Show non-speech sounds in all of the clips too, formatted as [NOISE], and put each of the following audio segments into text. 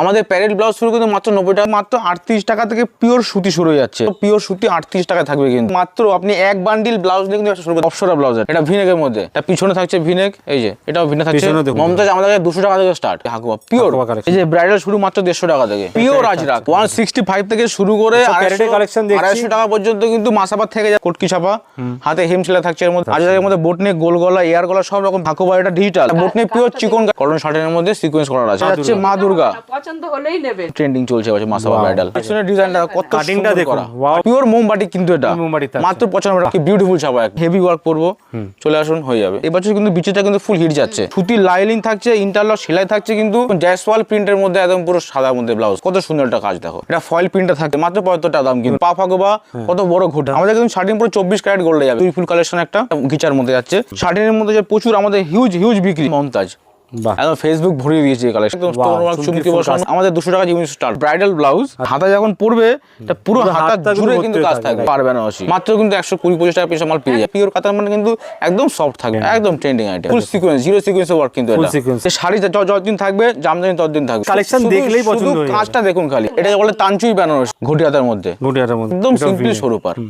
আমাদের parade blouse শুরু কিন্তু মাত্র নব্বই টাকা মাত্র আটত্রিশ টাকা থেকে পিওর সুতি শুরু হয়ে যাচ্ছে। পিওর সুতি আটত্রিশ টাকা থাকবে কিন্তু। মাত্র আপনি এক বান্ডিল ব্লাউজ নিয়ে কিন্তু শুরু অপসরা ব্লাউজের এটা ভিনেকের মধ্যে। এটা পিছনে থাকছে ভিনেক এই যে এটাও ভিনে থাকছে। মমতাজ আমাদের কাছে দুশো টাকা থেকে স্টার্ট হাকুয়া পিওর এই যে ব্রাইডাল শুরু মাত্র দেড়শো টাকা থেকে। Pure Ajrak one sixty five থেকে শুরু করে আড়াইশো টাকা পর্যন্ত কিন্তু মাসাবাদ থেকে যায়। কোটকি ছাপা। হাতে হেম ছেলা থাকছে এর মধ্যে। আজরাকের মধ্যে বোট নেক গোল গলা এয়ার গলা সব রকম হাকুবা এটা digital boat neck pure chikan cotton শার্টের মধ্যে সিকোয়েন্স করা আছে। হচ্ছে মা দুর্গা। পছন্দ হলেই নেবেন। ট্রেন্ডিং চলছে মাসাবা ব্রাইডাল পিছনের ডিজাইনটা কত Cutting টা সুন্দর দেখুন, করা। পিওর মোমবাটি কিন্তু এটা। মাত্র টাকা। বিউটিফুল ছাপা হেভি ওয়ার্ক করব চলে আসুন হয়ে যাবে। এবছর কিন্তু বিচিটা কিন্তু ফুল হিট যাচ্ছে। সুতির লাইলিং থাকছে ইন্টারলক সেলাই থাকছে কিন্তু জ্যাসওয়াল প্রিন্টের মধ্যে একদম পুরো সাদার মধ্যে ব্লাউজ কত সুন্দর একটা কাজ দেখো। এটা ফয়েল প্রিন্টটা থাকে। মাত্র পঁয়াত্তর টাকা দাম কিন্তু। পা ফাঁকবা কত বড় ঘুটা। আমাদের কিন্তু শার্টিং পুরো চব্বিশ ক্যারেট গোল্ডে যাবে। দুই ফুল কালেকশন একটা গিচার মধ্যে যাচ্ছে। শার্টিনের মধ্যে যে প্রচুর আমাদের হিউজ হিউজ বিক্রি। মমতাজ একদম ফেসবুক ভরিয়ে দিয়েছে এই কালেকশন চুমকি বসানো আমাদের দুশো টাকা জিনিস স্টার্ট ব্রাইডাল ব্লাউজ হাতা যখন এটা পুরো হাতা জুড়ে কিন্তু কাজ থাকবে। পারবে না মাত্র কিন্তু একশো কুড়ি পঁচিশ টাকা পিস মাল পেয়ে যায় পিওর কাতার মানে কিন্তু একদম সফট থাকবে। একদম trending item full sequence zero sequence work কিন্তু Full এটা শাড়ি যতদিন থাকবে জামদানি ততদিন থাকবে। শুধু- দেখলেই পছন্দ কাজটা দেখুন খালি। এটা বলে তাঞ্চুই বেনারস ঘটি হাতার মধ্যে। গুটিয়াটার মধ্যে। একদম সিম্পল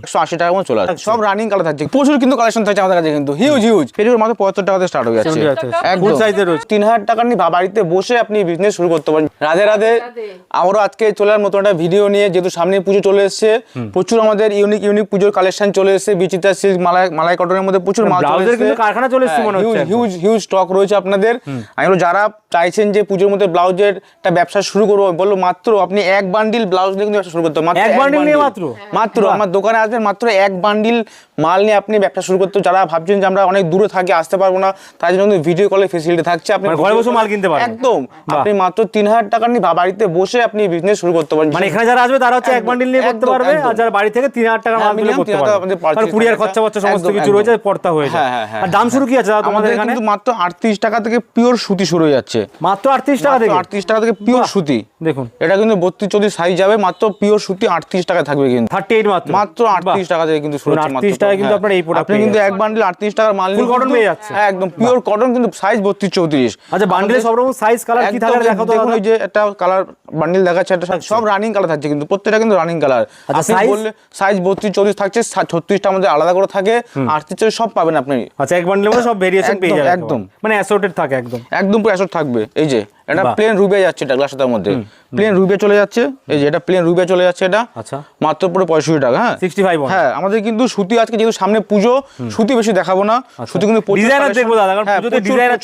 একশো আশি টাকা মতো চলে আসে সব রানিং কালার থাকছে। প্রচুর কিন্তু কালেকশন থাকছে আমাদের কাছে কিন্তু। হিউজ হিউজ পেজের মাত্র পঁচাত্তর টাকাতে স্টার্ট হয়ে যাচ্ছে। 70 আছে। একদম। Full size এর রয়েছে। তিন হাজার টাকা নিয়ে বাড়িতে বসে আপনি বিজনেস শুরু করতে পারেন। রাধে রাধে। আমারও আজকে চলে আর নতুন একটা ভিডিও নিয়ে যেহেতু সামনে পুজো চলে এসেছে প্রচুর আমাদের ইউনিক ইউনিক পুজোর কালেকশন চলে এসেছে বিচিত্রা সিল্ক মালাই মালাই কটনের মধ্যে প্রচুর মাল কারখানা চলে এসেছে মনে হচ্ছে হিউজ হিউজ স্টক রয়েছে আপনাদের। আমি যারা চাইছেন যে পুজোর মধ্যে ব্লাউজের একটা ব্যবসা শুরু করব বলল মাত্র আপনি এক বান্ডিল ব্লাউজ নিয়ে কিন্তু ব্যবসা শুরু করতে হবে। মাত্র এক bundle নিয়ে মাত্র? মাত্র আমার দোকানে আসবেন মাত্র এক বান্ডিল মাল নিয়ে আপনি ব্যবসা শুরু করতে যারা ভাবছেন যে আমরা অনেক দূরে থাকি আসতে পারব না তার জন্য ভিডিও কলের ফেসিলিটি থাকছে। আপনি মানে ঘরে বসে মাল কিনতে পারবেন। একদম। আপনি মাত্র তিন হাজার টাকা নিয়ে বাড়িতে বসে আপনি বিজনেস শুরু করতে পারেন মানে এখানে যারা আসবে তারা হচ্ছে এক বান্ডিল নিয়ে করতে পারবে আর যারা বাড়ি থেকে তিন হাজার টাকা হ্যাঁ, মাল তুলে করতে পারবে। কুরিয়ার খরচা। বর্চা সমস্ত কিছু একদম। রয়েছে পড়তা হয়ে যায়। হ্যাঁ, হ্যাঁ। আর দাম শুরু কি আছে তোমাদের আমাদের এখানে? কিন্তু মাত্র আটত্রিশ টাকা থেকে পিওর সুতি শুরু হয়ে যাচ্ছে। মাত্র আটত্রিশ টাকা থেকে? আটত্রিশ টাকা থেকে পিওর সুতি। দেখুন। এটা কিন্তু বত্রিশ চল্লিশ সাইজ যাবে মাত্র পিওর সুতি আটত্রিশ টাকা থাকবে কিন্তু। থার্টি এইট মাত্র মাত্র আটত্রিশ টাকা থেকে কিন্তু শুরু ধরুন 38। টাকায় কিন্তু হ্যাঁ। আপনারা এই আপনি কিন্তু এক। বান্ডিল আটত্রিশ টাকার মাল cotton কিন্তু- পেয়ে যাচ্ছে। হ্যাঁ একদম পিওর কটন কিন্তু সাইজ বত্রিশ চৌত্রিশ আচ্ছা বান্ডিলে সব রকম সাইজ কালার কি থাকে দেখো তো দেখুন ওই যে একটা কালার বান্ডিল দেখাচ্ছে একটা সব রানিং কালার থাকছে কিন্তু প্রত্যেকটা কিন্তু রানিং কালার আচ্ছা, আপনি বললে সাইজ বত্রিশ চল্লিশ থাকছে ছত্রিশটা আমাদের আলাদা করে থাকে আটত্রিশ চল্লিশ সব পাবেন আপনি আচ্ছা এক বান্ডিলের মধ্যে সব ভেরিয়েশন পেয়ে একদম, যাবে একদম। মানে অ্যাসর্টেড থাকে একদম একদম পুরো অ্যাসট থাকবে এই যে এটা প্লেন রুবে যাচ্ছে এটা গ্লাসটার মধ্যে। প্লেন রুবে চলে যাচ্ছে। এই যে এটা প্লেন রুবে চলে যাচ্ছে এটা। আচ্ছা। মাত্র পুরো পঁয়ষট্টি টাকা হ্যাঁ। 65 on। হ্যাঁ আমাদের কিন্তু সুতি আজকে যেহেতু সামনে পুজো সুতি বেশি দেখাবো না। সুতি কিন্তু ডিজাইনার দেখব দাদা কারণ হ্যাঁ, পুজোতে ডিজাইনার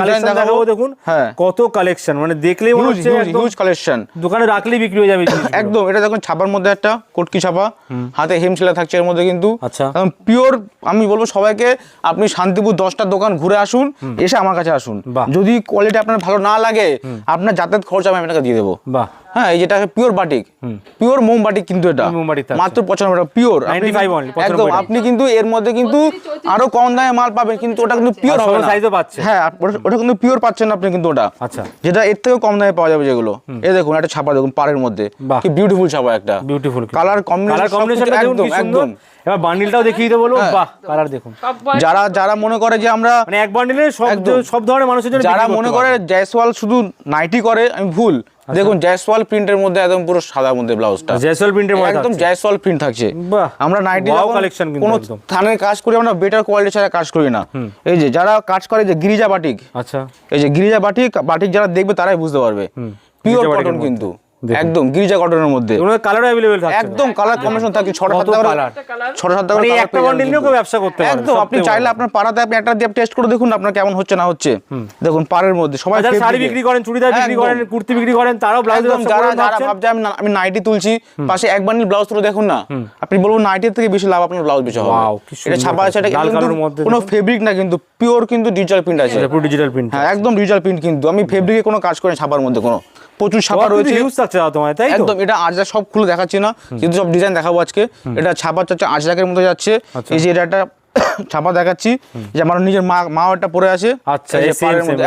কালেকশন দেখাবো। দেখুন। হ্যাঁ। কত কালেকশন মানে দেখলেই মনে হচ্ছে হিউজ কালেকশন দোকানে রাখলেই বিক্রি হয়ে যাবে একদম এটা দেখুন ছাপার মধ্যে একটা কটকি ছাপা। হাতে হেম ছেলা থাকছে এর মধ্যে কিন্তু। আচ্ছা। পিওর আমি বলব সবাইকে আপনি শান্তিপুর দশটা দোকান ঘুরে আসুন এসে আমার কাছে আসুন। যদি কোয়ালিটি আপনার ভালো না লাগে আপনার যাতায়াত খরচ আমি আপনাকে দিয়ে দেবো। হ্যাঁ এই যেটা পিওর বাটিক পিওর মোম বাটিক কিন্তু এটা। মোম বাটিক থাকছে। মাত্র পঁচানব্বই টাকা পিওর 95 only, 95 একদম আপনি কিন্তু এর মধ্যে কিন্তু আরও কম দামে মাল পাবেন কিন্তু ওটা কিন্তু পিওর হবে না। হ্যাঁ ওটা- কিন্তু পিওর পাচ্ছেন না আপনি কিন্তু ওটা। আচ্ছা। যেটা এর থেকেও কম দামে পাওয়া যাবে যেগুলো। এ দেখুন একটা ছাপা দেখুন পাড়ের মধ্যে। কি বিউটিফুল ছাপা একটা। বিউটিফুল কালার কম্বিনেশন কালার কম্বিনেশনটা দেখুন কি সুন্দর। এবার বান্ডিলটাও দেখিয়ে দিতে বলব হ্যাঁ। বাহ কালার দেখুন। যারা যারা মনে করে যে আমরা মানে এক বান্ডিলে সব সব ধরনের মানুষের জন্য যারা মনে করে জয়সওয়াল শুধু নাইটি করে আমি ভুল। দেখুন জয়সওয়াল প্রিন্টের মধ্যে একদম পুরো সাদার মধ্যে ব্লাউজটা জয়সওয়াল প্রিন্টের মধ্যে একদম। জয়সওয়াল প্রিন্ট থাকছে। বাহ। আমরা নাইটি কিন্তু কোনো একদম। থানের কাজ করি আমরা বেটার কোয়ালিটি ছাড়া কাজ করি না। এই যে যারা কাজ করে যে গিরিজা বাটিক। আচ্ছা। এই যে গিরিজা বাটিক বাটিক যারা দেখবে তারাই বুঝতে পারবে। পিওর কটন কিন্তু। একদম গিরিজা কটনের মধ্যে। কালার একদম কালার কম্বিনেশন থাকে ছটা কত সাত টাকা colour? ছটা সাত টাকা মানে এই colour একটা যাবেন। নিয়েও ব্যবসা করতে পারবে, একদম আপনি চাইলে আপনার পাড়াতে আপনি একটা দিয়ে টেস্ট করে দেখুন আপনার কেমন হচ্ছে না হচ্ছে। দেখুন পাড়ের মধ্যে সবাই যারা শাড়ি বিক্রি করেন চুড়িদার বিক্রি করেন কুর্তি বিক্রি করেন তারাও ব্লাউজ একদম যারা যারা ভাবছে আমি আমি নাইটি তুলছি পাশে এক বান্ডিল ব্লাউজ তুলে দেখুন না। আপনি বলব নাইটির থেকে বেশি লাভ আপনার ব্লাউজ বেশি হবে। এটা ছাপা আছে এটা কিন্তু মধ্যে কোনো ফেব্রিক না কিন্তু পিওর কিন্তু ডিজিটাল প্রিন্ট আছে। পুরো ডিজিটাল প্রিন্ট হ্যাঁ একদম ডিজিটাল প্রিন্ট কিন্তু। আমি ফেব্রিকে কোনো কাজ করি না ছাপার মধ্যে কোনো। প্রচুর ছাপা রয়েছে। ইউজ থাকছে তোমার তাই একদম এটা সব খুলে দেখাচ্ছি না কিন্তু সব ডিজাইন দেখাবো আজকে। এটা ছাপা চাচ্ছে মধ্যে যাচ্ছে। আচ্ছা। এই যে এটা একটা [COUGHS] ছাপা দেখাচ্ছি যে আমার নিজের মা একটা পরে আছে। আচ্ছা,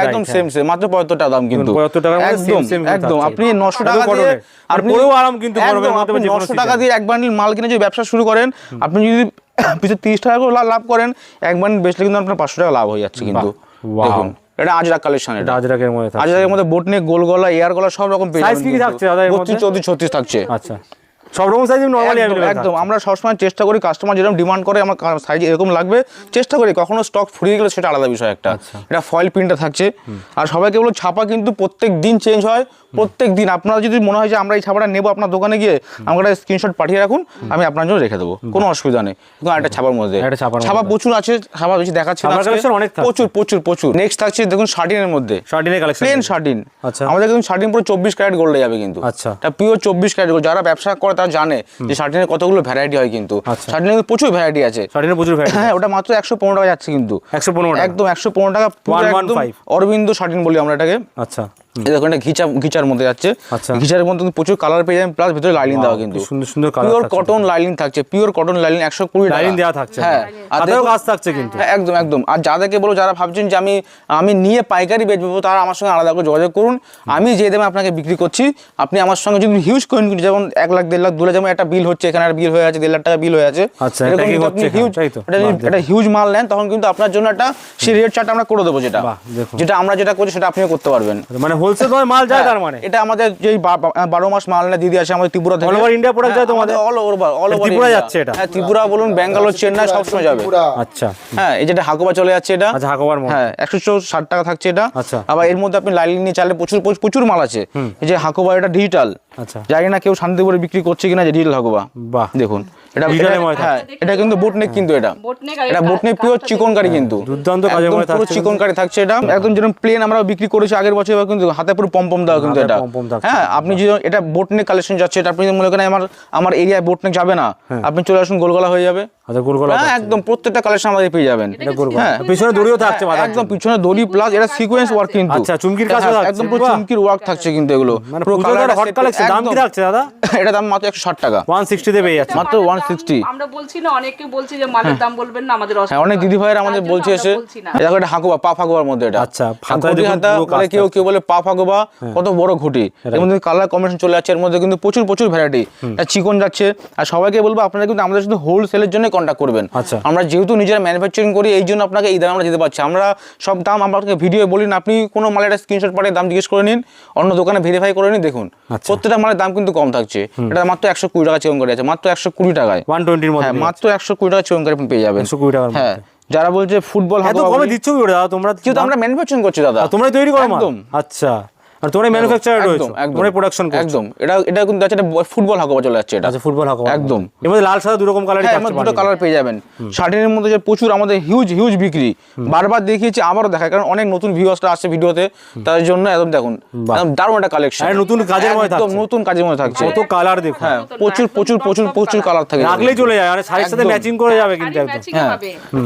একদম হ্যাঁ। সেম সেম মাত্র পঁয়াত্তর টাকা দাম কিন্তু। 75 টাকার একদম একদম আপনি নশো টাকা দিয়ে আপনি আরাম কিন্তু নশো টাকা দিয়ে এক বান্ডিল মাল কিনে যদি ব্যবসা শুরু করেন আপনি যদি [COUGHS] পিছনে তিরিশ টাকা করে লাভ করেন এক বান্ডিল বেচলে কিন্তু আপনার পাঁচশো টাকা লাভ হয়ে যাচ্ছে কিন্তু। দেখুন। এটা আজরা কালেকশন এটা। আজরাকের মধ্যে আজরাকের মধ্যে বোট নেক গোল গলা এয়ার গলা সব রকম পেয়ে যাবেন কি কি থাকছে? দাদা এর মধ্যে? 32 চৌত্রিশ ছত্রিশ থাকছে। আচ্ছা। সব রকম সাইজ নরমালি একদম, একদম। আমরা সবসময় চেষ্টা করি কাস্টমার যেরকম ডিমান্ড করে আমার সাইজ এরকম লাগবে চেষ্টা করি। কখনো স্টক ফুরিয়ে গেলে সেটা আলাদা বিষয় একটা। আচ্ছা। এটা ফয়েল প্রিন্টটা থাকছে। আর সবাইকে বলো ছাপা কিন্তু প্রত্যেক দিন চেঞ্জ হয়। প্রত্যেক দিন আপনারা যদি মনে হয় যে আমরা এই ছাপাটা নেব আপনার দোকানে গিয়ে আমাকে একটা স্ক্রিনশট পাঠিয়ে রাখুন আমি আপনার জন্য রেখে দেবো। কোনো অসুবিধা নেই। একটা ছাপার মধ্যে। ছাপা প্রচুর আছে ছাপা বেশি দেখাচ্ছে। প্রচুর প্রচুর প্রচুর। নেক্সট থাকছে দেখুন শার্টিনের মধ্যে। শার্টিনের কালেকশন প্লেন শার্টিন। আচ্ছা। আমাদের কিন্তু শার্টিন পুরো চব্বিশ ক্যারেট গোল্ডে যাবে কিন্তু। আচ্ছা। এটা পিওর চব্বিশ ক্যারেট গোল্ড যারা ব্যবসা করে তারা জানে যে শার্টিনের কতগুলো ভ্যারাইটি হয় কিন্তু। আচ্ছা। শার্টিনের কিন্তু প্রচুর ভ্যারাইটি আছে। শার্টিনের প্রচুর ভ্যারাইটি হ্যাঁ ওটা মাত্র একশো পনেরো টাকা যাচ্ছে কিন্তু। একশো পনেরো একদম একশো পনেরো টাকা পুরো 115 একদম অরবিন্দ শার্টিন বলি আমরা এটাকে। আচ্ছা। দেখুন এটা ঘিচা ঘিচার মধ্যে যাচ্ছে। আচ্ছা। ঘিচারের মধ্যে প্রচুর কালার পেয়ে যাবেন প্লাস ভিতরে দেওয়া কিন্তু। সুন্দর সুন্দর কালার পিওর কটন থাকছে পিওর কটন একশো কুড়ি দেওয়া থাকছে। হ্যাঁ আর কাজ থাকছে কিন্তু। হ্যাঁ একদম একদম। আর যাদেরকে বলো যারা ভাবছেন যে আমি আমি নিয়ে পাইকারি বেচবো তারা আমার সঙ্গে আলাদা করে যোগাযোগ করুন। আমি যে দামে আপনাকে বিক্রি করছি আপনি আমার সঙ্গে যদি হিউজ কোয়েন্টিটি যেমন এক লাখ দেড় লাখ দু লাখ যেমন একটা বিল হচ্ছে এখানে একটা বিল হয়ে আছে দেড় লাখ টাকা বিল হয়ে আছে। আচ্ছা, হিউজ এটা হিউজ মাল নেন তখন কিন্তু আপনার জন্য একটা সেই রেট চার্ট আমরা করে দেবো যেটা। যেটা আমরা যেটা করছি সেটা আপনিও করতে পারবেন। মানে হোলসেল মাল যায় তার মানে। এটা আমাদের যেই বারো মাস মাল না দিদি আছে আমাদের ত্রিপুরা থেকে। All over India product যায় তোমাদের? All over all over Tripura যাচ্ছে এটা? হ্যাঁ ত্রিপুরা বলুন ব্যাঙ্গালোর চেন্নাই সবসময় যাবে। আচ্ছা। হ্যাঁ এই যেটা হাকুবা চলে যাচ্ছে এটা। আচ্ছা হাকোবার মধ্যে। হ্যাঁ একশো ষাট টাকা থাকছে এটা। আচ্ছা। আবার এর মধ্যে আপনি লাইলিং নিয়ে চালে প্রচুর প্রচুর- প্রচুর মাল আছে। এই যে হাকুবা এটা ডিজিটাল আচ্ছা। জানি না কেউ শান্তিপুরে বিক্রি করছে কিনা যে ডিজিটাল হাকুবা। বাহ। দেখুন। এটা হ্যাঁ এটা কিন্তু বুটনেক কিন্তু এটা। এটা বুটনেক পিওর দেখুন। চিকন কারি কিন্তু। দুর্দান্ত কাজের একদম পুরো থাকছে। চিকন কারি থাকছে এটা। একদম যেরকম প্লেন আমরা বিক্রি করেছি আগের বছর এবার কিন্তু হাতে পুরো পম্পম পম দেওয়া কিন্তু এটা। হ্যাঁ আপনি যদি এটা বুটনেক কালেকশন যাচ্ছে এটা আপনি যদি মনে করেন আমার আমার এরিয়ায় বুটনেক যাবে না আপনি চলে আসুন গোলগলা হয়ে যাবে। আচ্ছা গোলগোলা হ্যাঁ একদম প্রত্যেকটা কালেকশন আমাদের পেয়ে যাবেন। এটা করব হ্যাঁ। পিছনে দড়িও থাকছে একদম পিছনে দড়ি প্লাস এটা সিকোয়েন্স ওয়ার্ক কিন্তু। আচ্ছা, চুমকির কাজও থাকছে। একদম পুরো চুমকির ওয়ার্ক থাকছে কিন্তু এগুলো। পুরো পুজোর হট কালেকশন দাম কি থাকছে দাদা? এটা দাম মাত্র একশো ষাট টাকা। ওয়ান সিক্সটিতে পেয়ে যাচ্ছে। মাত্র ওয়ান সিক্সটি আমরা বলছি না অনেকে বলছি যে মালের দাম বলবেন না আমাদের হ্যাঁ অনেক দিদি ভাইয়ের আমাদের বলছে এসে এটা একটা হাকুবা পা ফাকুবার মধ্যে এটা। আচ্ছা, হাতা বলে কেউ কেউ বলে পা ফাকুবা কত বড় ঘটি এর মধ্যে কালার কম্বিনেশন চলে যাচ্ছে এর মধ্যে কিন্তু প্রচুর প্রচুর ভ্যারাইটি চিকন যাচ্ছে। আর সবাইকে বলব আপনারা কিন্তু আমাদের শুধু হোলসেলের জন্য কন্ট্যাক্ট করবেন? আচ্ছা। আমরা যেহেতু নিজেরা ম্যানুফ্যাকচারিং করি এই জন্য আপনাকে এই দাম আমরা দিতে পারছি। আমরা সব দাম আপনাকে ভিডিও বলি না আপনি কোনো মালের একটা স্ক্রিনশট পাঠিয়ে দাম জিজ্ঞেস করে নিন অন্য দোকানে ভেরিফাই করে নিন দেখুন। আচ্ছা। প্রত্যেকটা মালের দাম কিন্তু কম থাকছে। এটা মাত্র একশো কুড়ি টাকা চিকন করে আছে মাত্র একশো কুড়ি টাকায়। ওয়ান টোয়েন্টির হ্যাঁ মধ্যে মাত্র একশো কুড়ি টাকা চিকন করে আপনি পেয়ে যাবেন। একশো কুড়ি টাকার হ্যাঁ যারা বলছে ফুটবল এত কমে দিচ্ছ কি দাদা তোমরা? যেহেতু আমরা ম্যানুফ্যাকচারিং করছি দাদা। তোমরা তৈরি করো একদম। আচ্ছা। আর তোমরা ম্যানুফ্যাকচারার রয়েছে তোমরাই প্রোডাকশন করছ। একদম এটা এটা কিন্তু আছে এটা ফুটবল হাকোবা চলে যাচ্ছে এটা। আচ্ছা ফুটবল হাকো একদম। এর মধ্যে লাল সাদা দু রকম কালারই থাকছে আমার দুটো কালার পেয়ে যাবেন। শার্টিনের মধ্যে যে প্রচুর আমাদের হিউজ হিউজ বিক্রি। বারবার দেখিয়েছি আবারও দেখায় কারণ অনেক নতুন ভিউয়ার্সরা আসছে ভিডিওতে তার জন্য একদম দেখুন একদম দারুণ একটা কালেকশন আর নতুন কাজের মধ্যে থাকছে। নতুন কাজের মধ্যে থাকছে। কত কালার দেখো হ্যাঁ প্রচুর প্রচুর প্রচুর প্রচুর কালার থাকে। রাখলেই চলে যায় মানে শাড়ির সাথে ম্যাচিং করে যাবে কিন্তু একদম। হ্যাঁ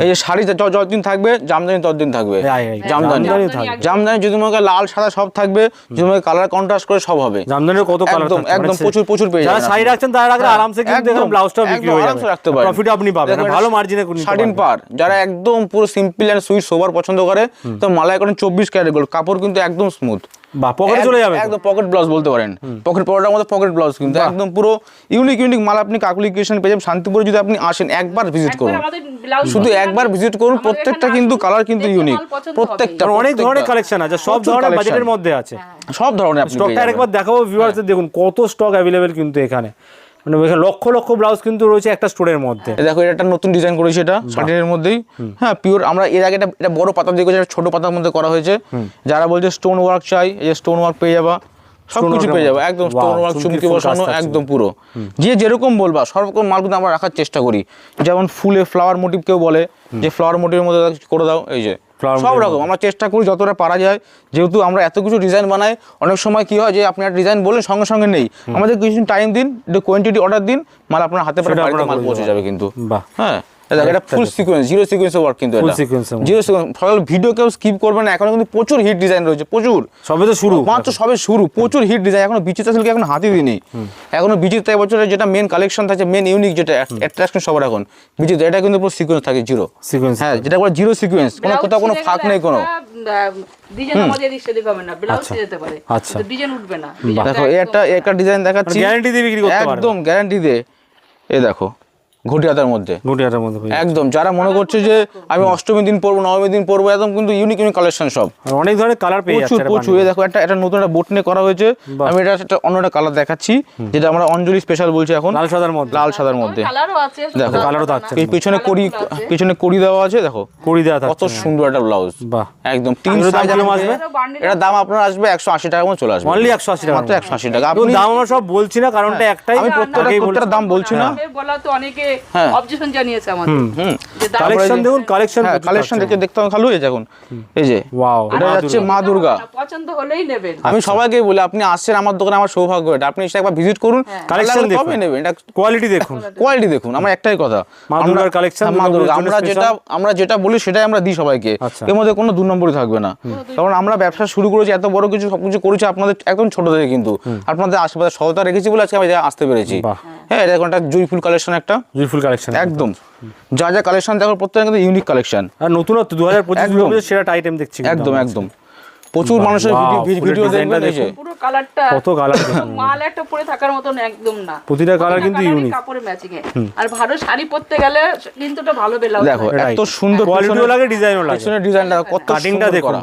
এই যে শাড়ি যতদিন থাকবে জামদানি ততদিন থাকবে। হ্যাঁ, হ্যাঁ, জামদানি। জামদানি থাকবে। জামদানি যদি মনে লাল সাদা সব থাকবে যদি কালার কন্ট্রাস্ট করে সব হবে। জামদানির কত কালার একদম একদম প্রচুর প্রচুর পেয়ে যারা যাবেন শাড়ি রাখছেন তারা রাখলে হ্যাঁ, আরামসে কিন্তু দেখুন ব্লাউজটাও বিক্রি হয়ে যাবে। রাখতে পারেন। প্রফিট আপনি পাবেন ভালো মার্জিনে নিতে শার্টিন পারবেন। পার যারা একদম পুরো সিম্পল অ্যান্ড সুইট সোবার পছন্দ করে তো মালাই করেন চব্বিশ ক্যারেট গোল্ড কাপড় কিন্তু একদম স্মুথ বা পকেটে চলে যাবে একদম পকেট ব্লাউজ বলতে পারেন। পকেট পকেটের মধ্যে পকেট ব্লাউজ কিন্তু একদম পুরো ইউনিক ইউনিক মাল আপনি কাকুলি ক্রিয়েশন পেয়ে যাবেন। শান্তিপুরে যদি আপনি আসেন একবার ভিজিট করুন। শুধু একবার ভিজিট করুন প্রত্যেকটা কিন্তু কালার কিন্তু ইউনিক। প্রত্যেকটা অনেক ধরনের কালেকশন আছে সব ধরনের বাজেটের মধ্যে আছে। সব ধরনের আপনি স্টকটা দেখাবো ভিউয়ার্সদের দেখুন কত স্টক অ্যাভেলেবেল কিন্তু এখানে। মানে লক্ষ লক্ষ ব্লাউজ কিন্তু রয়েছে একটা স্টোরের মধ্যে। দেখো এটা একটা নতুন ডিজাইন করেছি এটা শার্টিনের মধ্যেই। হ্যাঁ পিওর আমরা এর আগে এটা এটা বড় পাতা দিয়ে করেছি, ছোট পাতার মধ্যে করা হয়েছে। যারা বলছে স্টোন ওয়ার্ক চাই এই যে স্টোন ওয়ার্ক পেয়ে যাবা সব Stone কিছু work পেয়ে যাবে একদম স্টোন ওয়ার্ক চুমকি বসানো একদম পুরো। যে যেরকম বলবা সব রকম মাল কিন্তু আমরা রাখার চেষ্টা করি। যেমন ফুলে ফ্লাওয়ার মোটিভ কেউ বলে যে ফ্লাওয়ার মোটিভের মধ্যে করে দাও এই যে। সব রকম আমরা চেষ্টা করি যতটা পারা যায়। যেহেতু আমরা এত কিছু ডিজাইন বানাই অনেক সময় কি হয় যে আপনি একটা ডিজাইন বললেন সঙ্গে সঙ্গে নেই। আমাদের কিছু টাইম দিন একটু কোয়ান্টিটি অর্ডার দিন মাল আপনার হাতে মাল পৌঁছে যাবে কিন্তু। হ্যাঁ। এটা ফুল সিকোয়েন্স জিরো ওয়ার্ক কিন্তু। জিরো সিকোয়েন্স ফলে ভিডিও কেউ স্কিপ করবে না এখন কিন্তু প্রচুর হিট ডিজাইন রয়েছে প্রচুর। সবে তো শুরু। মাত্র সবে শুরু প্রচুর হিট ডিজাইন এখনও বিচিত্রা সিল্কে এখন হাতি দিইনি। এখনও বিচিত্রা এবছরের যেটা মেন কালেকশন থাকছে মেন ইউনিক যেটা অ্যাট্রাকশন সবার এখন। বিচিত্রা এটা কিন্তু পুরো সিকোয়েন্স থাকে জিরো সিকোয়েন্স হ্যাঁ যেটা বলে জিরো সিকোয়েন্স কোনো কোথাও কোনো ফাঁক নেই কোনো। আচ্ছা। কিন্তু ডিজাইন উঠবে না। দেখো একটা ডিজাইন দেখাচ্ছি। গ্যারান্টি দিয়ে বিক্রি করতে একদম গ্যারান্টি দে এ দেখো ঘটিয়াতার মধ্যে। গুটিয়াটার মধ্যে একদম যারা মনে করছে যে আমি অষ্টমী দিন পরবো নবমী দিন পরবো একদম কিন্তু ইউনিক ইউনিক কালেকশন সব। অনেক ধরনের কালার পেয়ে যাচ্ছে প্রচুর দেখো একটা একটা নতুন একটা বোট নিয়ে করা হয়েছে। আমি এটা একটা অন্য একটা কালার দেখাচ্ছি যেটা আমরা অঞ্জলি স্পেশাল বলছি এখন। লাল সাদার মধ্যে। লাল সাদার মধ্যে। কালারও আছে দেখো, কালারও থাকছে। এই পিছনে কড়ি পিছনে কড়ি দেওয়া আছে দেখো। কুড়ি দেওয়া কত সুন্দর একটা ব্লাউজ বাহ। একদম তিন size আসবে? এটার দাম আপনার আসবে একশো আশি টাকা মতো চলে আসবে। অনলি একশো আশি টাকা মাত্র একশো আশি টাকা। আপনি দাম আমরা সব বলছি না কারণটা একটাই। আমি প্রত্যেকটা দাম বলছি না। বলা তো অনেকে হ্যাঁ। অবজেকশন জানিয়েছে আমাদের। কালেকশন দেখুন কালেকশন হ্যাঁ কালেকশন দেখে দেখতে খালু এই দেখুন এই যে ওয়াও এটা যাচ্ছে মা দুর্গা। পছন্দ হলেই নেবেন। আমি সবাইকে বলি আপনি আসছেন আমার দোকানে আমার সৌভাগ্য এটা। আপনি এসে একবার ভিজিট করুন ভালো লাগলে দেখুন। কবে নেবেন। এটা কোয়ালিটি দেখুন। কোয়ালিটি দেখুন আমার একটাই কথা। মা আমরা- দুর্গার হ্যাঁ, মা দুর্গা। আমরা যেটা আমরা যেটা বলি সেটাই আমরা দিই সবাইকে। আচ্ছা। এর মধ্যে কোনো দু নম্বরই থাকবে না। কারণ আমরা ব্যবসা শুরু করেছি এত বড় কিছু সবকিছু করেছি আপনাদের একদম ছোট থেকে কিন্তু। আপনাদের আশেপাশে সহতা রেখেছি বলে আজকে আমি আসতে পেরেছি। হ্যাঁ এটা একটা জুইফুল কালেকশন একটা। জুইফুল কালেকশন একদম। যা যা কালেকশন দেখো প্রত্যেকটা কিন্তু ইউনিক কালেকশন আর নতুনত্ব দু হাজার পঁচিশ। সেরা আইটেম দেখছি একদম একদম। প্রচুর মানুষের ভিডিও দেখবেন এই যে। পুরো কালারটা কত কালার মাল একটা পরে থাকার মতন একদম না। প্রতিটা কালার কিন্তু ইউনিক কাপড়ে ম্যাচিং এ। আর ভালো শাড়ি পরতে গেলে কিন্তু ভালো দেখো এত সুন্দর কোয়ালিটিও লাগে ডিজাইনও লাগে। পিছনের ডিজাইনটা কত দেখুন।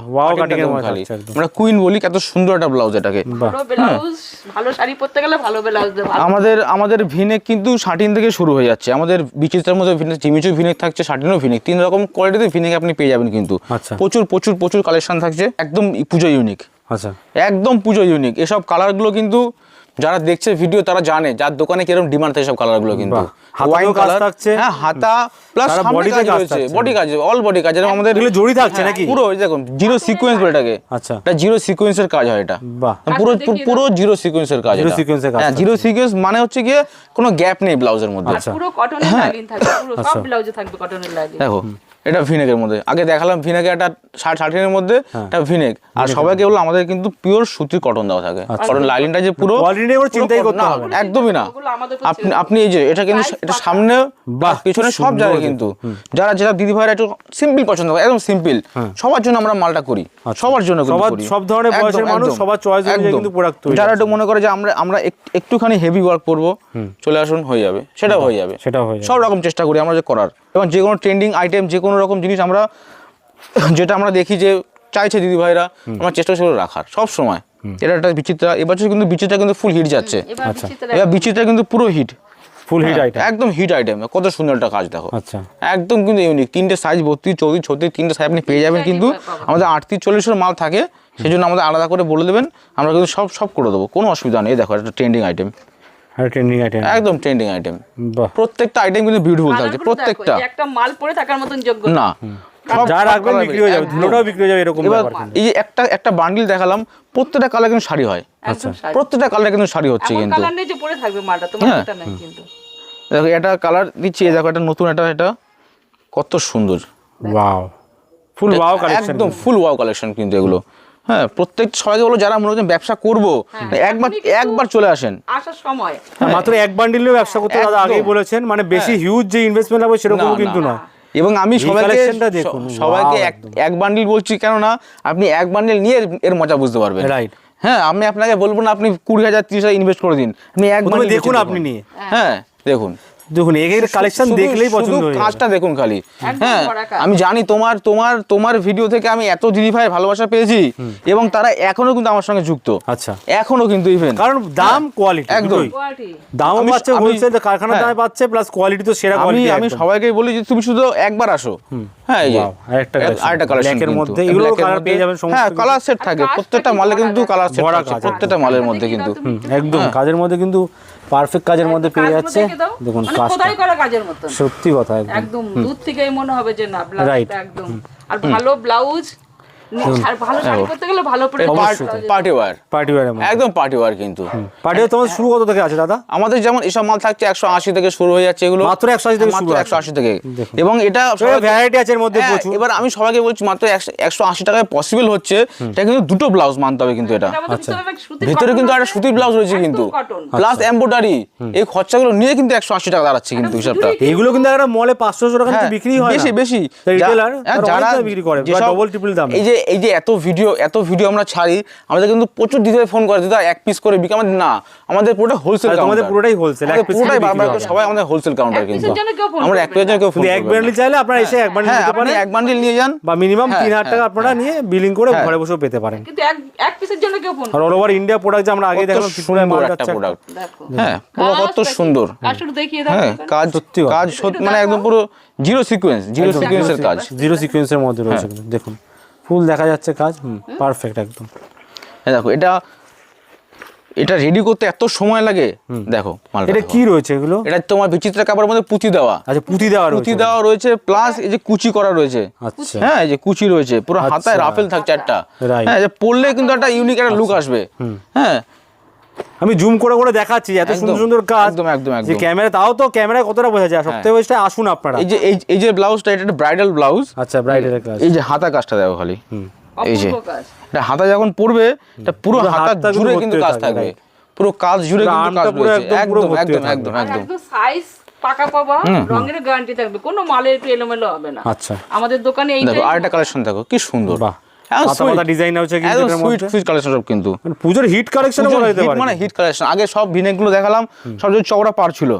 মধ্যে খালি। থাকছে একদম। আমরা কুইন বলি কত সুন্দর একটা ব্লাউজ এটাকে। ভালো ব্লাউজ ভালো শাড়ি পরতে গেলে ভালো ব্লাউজ দেবে। আমাদের আমাদের ভিনেক কিন্তু শাটিন থেকে শুরু হয়ে যাচ্ছে। আমাদের বিচিত্রার মধ্যে ভিনেক জিমিচু ভিনেক থাকছে শাটিনও ভিনেক তিন রকম কোয়ালিটিতে ভিনেক আপনি পেয়ে যাবেন কিন্তু। আচ্ছা। প্রচুর প্রচুর প্রচুর কালেকশন থাকছে। একদম পুজো ইউনিক আচ্ছা। একদম পুজো ইউনিক এসব কালারগুলো কিন্তু যারা দেখছে ভিডিও তারা জানে। যার দোকানে কীরকম ডিমান্ড থাকে সব কালারগুলো কিন্তু। থাকছে। হ্যাঁ হাতা প্লাস সারা কাজ কাজ রয়েছে। বডি কাজ অল বডি কাজ। যেরকম আমাদের এগুলো জড়ি থাকছে হ্যাঁ, নাকি? পুরো এই দেখুন জিরো সিকোয়েন্স বলে এটাকে। আচ্ছা। এটা জিরো সিকোয়েন্সের কাজ হয় এটা। পুরো পুরো জিরো সিকোয়েন্সের কাজ। কাজ হ্যাঁ জিরো সিকোয়েন্স মানে হচ্ছে গিয়ে কোনো গ্যাপ নেই ব্লাউজের মধ্যে। আচ্ছা। পুরো কটনের হ্যাঁ। লাইন থাকবে পুরো সব ব্লাউজে থাকবে কটনের লাইন দেখো এটা ভিনেকের মধ্যে। আগে দেখালাম ভিনেকে একটা ষাট ষাটিনের মধ্যে হ্যাঁ। এটা ভিনেক আর সবাইকে বলল আমাদের কিন্তু পিওর সুতির কটন দেওয়া থাকে। কারণ লাইনটা যে পুরো চিন্তাই করতে হবে একদমই না। আপনি আপনি এই যে এটা কিন্তু এটা সামনে বাহ, পিছনে সব জায়গায় কিন্তু। যারা যেটা দিদি ভাইরা একটু সিম্পল পছন্দ করে একদম সিম্পল সবার জন্য আমরা মালটা করি। সবার জন্য আচ্ছা। সবার- করি। সব ধরনের বয়সের মানুষ, সবার চয়েস অনুযায়ী একদম। কিন্তু প্রোডাক্ট তৈরি যারা একটু মনে করে যে আমরা আমরা একটুখানি হেভি ওয়ার্ক করব চলে আসুন হয়ে যাবে। সেটাও হয়ে যাবে। সেটাও হয়ে যাবে। সব রকম চেষ্টা করি আমরা যে করার। এবং যে কোনো ট্রেন্ডিং আইটেম যে কোনো রকম জিনিস আমরা যেটা আমরা দেখি যে চাইছে দিদি ভাইরা আমরা চেষ্টা ওগুলো রাখার সব সময়। এটা একটা বিচিত্রা এবছর কিন্তু বিচিত্রা কিন্তু ফুল হিট যাচ্ছে। এবার আচ্ছা। বিচিত্রা এবার বিচিত্রা কিন্তু পুরো হিট ফুল হিট আইটেম একদম হিট আইটেম কত সুন্দর একটা কাজ দেখো। আচ্ছা। একদম কিন্তু ইউনিক তিনটে সাইজ বত্রিশ চৌত্রিশ ছত্রিশ তিনটে সাইজ আপনি পেয়ে যাবেন কিন্তু আমাদের আটত্রিশ চল্লিশের মাল থাকে। সেই জন্য আমাদের আলাদা করে বলে দেবেন। আমরা কিন্তু সব সব করে দেবো। কোনো অসুবিধা নেই। দেখো একটা ট্রেন্ডিং আইটেম ট্রেন্ডিং আইটেম একদম ট্রেন্ডিং আইটেম প্রত্যেকটা আইটেম কিন্তু বিউটিফুল থাকছে প্রত্যেকটা। একটা মাল পরে থাকার মতন যোগ্য না। যা রাখবেন বিক্রি হয়ে যাবে ধুলোটাও বিক্রি হয়ে যাবে এরকম এবার ব্যাপার কিন্তু। এই যে একটা একটা বান্ডিল দেখালাম প্রত্যেকটা কালার কিন্তু শাড়ি হয়। প্রত্যেকটা কালার কিন্তু শাড়ি হচ্ছে কিন্তু। কালার নেই যে পরে থাকবে মালটা তোমার হ্যাঁ। এটা নাই কিন্তু। দেখো এটা কালার দিচ্ছি দেখো এটা নতুন এটা এটা কত সুন্দর। ওয়াও ফুল ওয়াও কালেকশন একদম ফুল ওয়াও কালেকশন কিন্তু এগুলো। হ্যাঁ প্রত্যেক সবাইকে বলো যারা মনে হচ্ছে ব্যবসা করব একবার একবার চলে আসেন। আসার সময়। মাত্র এক বান্ডিলেও ব্যবসা করতে দাদা আগেই বলেছেন মানে বেশি হিউজ যে ইনভেস্টমেন্ট হবে সেরকম কিন্তু না। নয়। এবং আমি সবাইকে সবাইকে এক বান্ডিল বলছি কেননা আপনি এক বান্ডিল নিয়ে এর- মজা বুঝতে পারবেন। Right. হ্যাঁ আমি আপনাকে বলব না আপনি কুড়ি হাজার তিরিশ হাজার ইনভেস্ট করে দিন। আপনি এক দেখুন আপনি নিয়ে। হ্যাঁ দেখুন। দেখুন এর কালেকশন দেখলেই পছন্দ হয়ে কাজটা দেখুন খালি। হ্যাঁ আমি জানি তোমার তোমার তোমার ভিডিও থেকে আমি এত দিদি ভাই ভালোবাসা পেয়েছি এবং তারা এখনও কিন্তু আমার সঙ্গে যুক্ত। আচ্ছা। এখনও কিন্তু ইভেন কারণ দাম কোয়ালিটি একদম। কোয়ালিটি দামও পাচ্ছে হোলসেল কারখানা হ্যাঁ। দামে পাচ্ছে প্লাস কোয়ালিটি তো সেরা কোয়ালিটি আমি সবাইকে বলি যে তুমি শুধু একবার আসো। হ্যাঁ এই যে আরেকটা। আরেকটা কালেকশন এর মধ্যে, এগুলোও কালার পেয়ে যাবেন সমস্ত হ্যাঁ কালার সেট থাকে। প্রত্যেকটা মালে কিন্তু কালার সেট থাকে প্রত্যেকটা মালের মধ্যে কিন্তু। একদম কাজের মধ্যে কিন্তু পারফেক্ট কাজের মধ্যে পেয়ে যাচ্ছে। দেখুন কাজটা। মানে করা কাজের সত্যি কথা একদম। একদম দূর থেকেই মনে হবে যে না ব্লাউজটা একদম। আর ভালো ব্লাউজ ভালো শাড়ি করতে গেলে ভালো পার্টি ওয়ার পার্টি ওয়ার একদম পার্টি ওয়ার কিন্তু। পার্টি ওয়ার তোমার শুরু কত থেকে আছে দাদা? আমাদের যেমন এসব মাল থাকছে একশো আশি থেকে শুরু হয়ে যাচ্ছে এগুলো। মাত্র 180 থেকে শুরু একশো আশি থেকে। এবং এটা ভ্যারাইটি আছে এর মধ্যে হ্যাঁ, প্রচুর। এবার আমি সবাইকে বলছি মাত্র একশো আশি টাকায় পসিবল হচ্ছে। এটা কিন্তু দুটো ব্লাউজ মানতে হবে কিন্তু এটা। আচ্ছা। ভিতরে কিন্তু একটা সুতির ব্লাউজ রয়েছে কিন্তু। প্লাস এম্বোডারি এই খরচাগুলো নিয়ে কিন্তু একশো আশি টাকা দাঁড়াচ্ছে কিন্তু হিসাবটা। এইগুলো কিন্তু একটা মলে পাঁচশো টাকা কিন্তু হ্যাঁ, বিক্রি হয় বেশি বেশি। রিটেলার হ্যাঁ, যারা বিক্রি করে ডবল ট্রিপল দাম। এই যে এই যে এত ভিডিও এত ভিডিও আমরা ছাড়ি আমাদের কিন্তু প্রচুর দিতে ফোন করে দিদা এক পিস করে বিকে আমাদের না আমাদের পুরোটা হোলসেল আমাদের পুরোটাই হোলসেল পুরোটাই বারবার। সবাই আমাদের হোলসেল কাউন্টার কিন্তু। জন্য আমরা এক পিসের কেউ ফোন এক বান্ডিল চাইলে আপনারা এসে এক বান্ডিল হ্যাঁ নিতে পারেন। এক বান্ডিল নিয়ে যান। বা মিনিমাম হ্যাঁ, তিন হাজার টাকা আপনারা নিয়ে বিলিং করে ঘরে বসেও পেতে পারেন। কিন্তু এক এক পিসের জন্য কেউ ফোন আর অল ওভার ইন্ডিয়া প্রোডাক্ট যে আমরা আগে দেখলাম মাল সুন্দর যাচ্ছে একটা প্রোডাক্ট দেখো। হ্যাঁ পুরো কত সুন্দর। শুধু দেখিয়ে দাও। হ্যাঁ কাজ সত্যি কাজ সত্যি মানে একদম পুরো জিরো সিকোয়েন্স জিরো সিকোয়েন্সের কাজ। জিরো সিকোয়েন্সের মধ্যে রয়েছে হ্যাঁ। দেখুন। ফুল দেখা যাচ্ছে কাজ পারফেক্ট একদম। হ্যাঁ দেখো এটা এটা রেডি করতে এত সময় লাগে? দেখো এটা কি রয়েছে এগুলো? এটা তোমার বিচিত্র কাপড়ের মধ্যে পুঁতি দেওয়া। আচ্ছা পুঁতি দেওয়া পুঁতি দেওয়া রয়েছে প্লাস এই যে কুচি করা রয়েছে। আচ্ছা। হ্যাঁ এই যে কুচি রয়েছে পুরো হাতায় আচ্ছা। রাফেল থাকছে একটা. হ্যাঁ যে পরলে কিন্তু একটা ইউনিক একটা লুক আসবে। হ্যাঁ আমি জুম করে করে দেখাচ্ছি এত সুন্দর সুন্দর কাজ। একদম, একদম, যে একদম। হ্যাঁ। ক্যামেরা তাও তো ক্যামেরায় কতটা বোঝা যায়? সপ্তাহে বয়সটা আসুন আপনারা। এই যে এই- যে ব্লাউজটা এটা একটা ব্রাইডাল ব্লাউজ আচ্ছা ব্রাইডালের কাজ এই যে হাতা কাজটা দেখো খালি। এই যে এটা হাতা যখন পড়বে এটা পুরো হাতা জুড়ে কিন্তু কাজ থাকবে। পুরো কাজ জুড়ে কিন্তু কাজ পুরো রয়েছে। একদম একদম একদম একদম সাইজ পাকা পাবা রঙের গ্যারান্টি থাকবে। কোনো মালের একটু এলোমেলো হবে না। আচ্ছা। আমাদের দোকানে এইটাই দেখো আরেকটা কালেকশন দেখো কি সুন্দর। বাহ। পাতা ডিজাইন আছে কিন্তু সুইট সুইট কালেকশন সব কিন্তু। পুজোর হিট কালেকশন বলা যেতে পারে মানে হিট কালেকশন আগে সব ভিনেক দেখালাম সব যদি চওড়া পার ছিল।